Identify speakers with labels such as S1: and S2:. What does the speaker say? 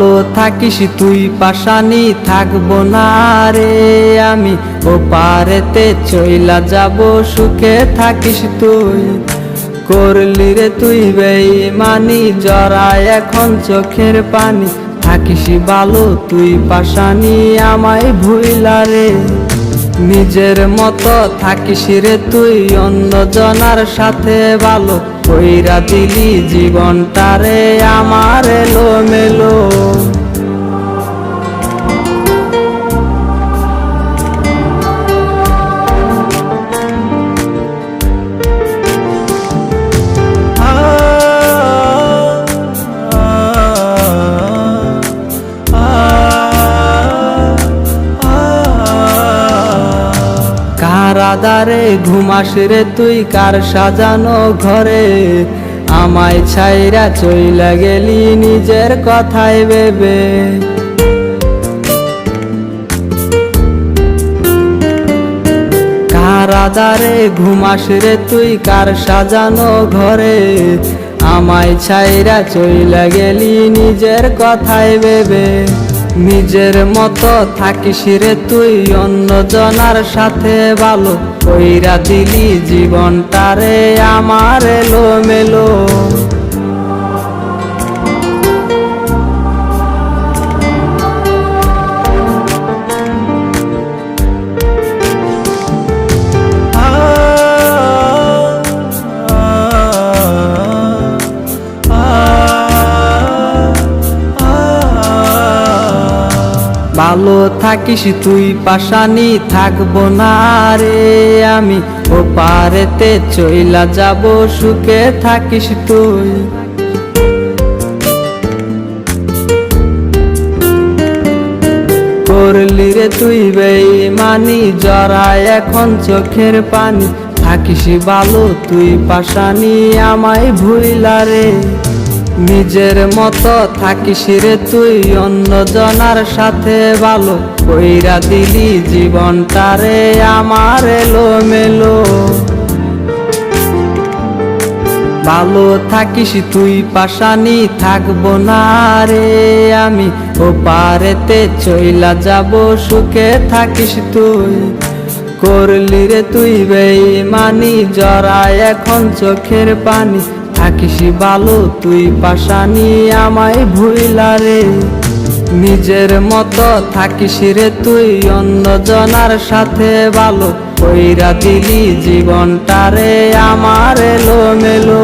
S1: ভালো থাকিস তুই, পাশানি থাকব না রে আমি। ও পারেতে চইলা যাব, সুখে থাকিস তুই। করলি রে তুই বেইমানি জরা এখন চোখের পানি। থাকিস ভালো তুই, পাশানি আমায় ভুইলা রে। নিজের মতো থাকিস রে তুই, অন্য জনার সাথে ভালো কইরা দিলি জীবনটারে আমার এলো মেলো কার আদারে ঘুমাস রে তুই কার সাজানো ঘরে? আমায় ছাইরা চইলা গেলি নিজের কথায় ভেবে। কার আদারে ঘুমাস রে তুই কার সাজানো ঘরে? আমায় ছাইরা চইলা গেলি নিজের কথায় ভেবে। নিজের মতো থাকিস রে তুই, অন্য জনার সাথে ভালো কইরা দিলি জীবনটারে আমার এলো মেলো ভালো থাকিস তুই, পাশানি থাকব না রে আমি। ও পারেতে চইলা যাব, সুখে থাকিস তুই। করলি রে তুই বেইমানি জড়ায় এখন চোখের পানি। থাকিস ভালো তুই, পাশানি আমায় ভুইলা রে। নিজের মতো থাকিস রে তুই, অন্য জনার সাথে ভালো কইরা দিলি জীবনটা রে আমার এলো মেলো ভালো থাকিস তুই, পাশানি থাকব না রে আমি। ও পারেতে চইলা যাব, সুখে থাকিস তুই। করলি রে তুই বেইমানি জড়ায় এখন চোখের পানি। থাকিস ভালো তুই পাশানি আমায় ভুইলা রে। নিজের মতো থাকিস রে তুই, অন্য জনার সাথে ভালো কইরা দিলি জীবনটারে আমার এলো মেলো